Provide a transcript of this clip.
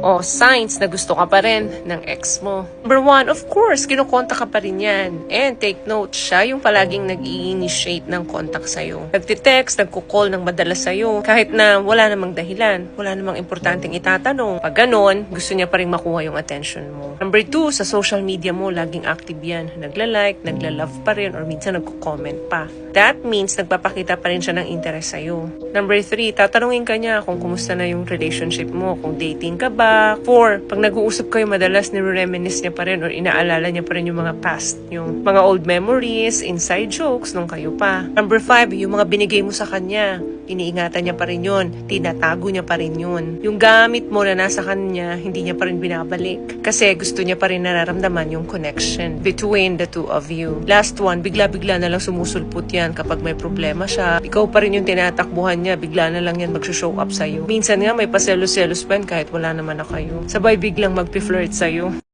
O signs na gusto ka pa rin ng ex mo. Number one, of course, kinukonta ka pa rin yan. And take note, siya yung palaging nag-i-initiate ng contact sa'yo. Nagtitext, nagkukall ng madalas sa'yo. Kahit na wala namang dahilan, wala namang importanteng itatanong. Pag ganon, gusto niya pa rin makuha yung attention mo. Number two, sa social media mo, laging active yan. Nagla-like, nagla-love pa rin, or minsan nagko-comment pa. That means nagpapakita pa rin siya ng interest sa'yo. Number three, tatanungin ka niya kung kumusta na yung relationship mo, kung dating ka ba. Four, pag nag-uusap kayo madalas, nire-reminisce niya pa rin or inaalala niya pa rin yung mga past, yung mga old memories, inside jokes nung kayo pa. Number five, yung mga binigay mo sa kanya, iniingatan niya pa rin yun, tinatago niya pa rin yun. Yung gamit mo na nasa kanya, hindi niya pa rin binabalik. Kasi gusto niya pa rin nararamdaman yung connection between the two of you. Last one, bigla-bigla na lang sumusulpot yan kapag may problema siya. Ikaw pa rin yung tinatakbuhan niya, bigla na lang yan mag-show up sa'yo. Minsan nga may paselos-selos pa kahit wala naman na kayo. Sabay biglang mag-flirt sa'yo.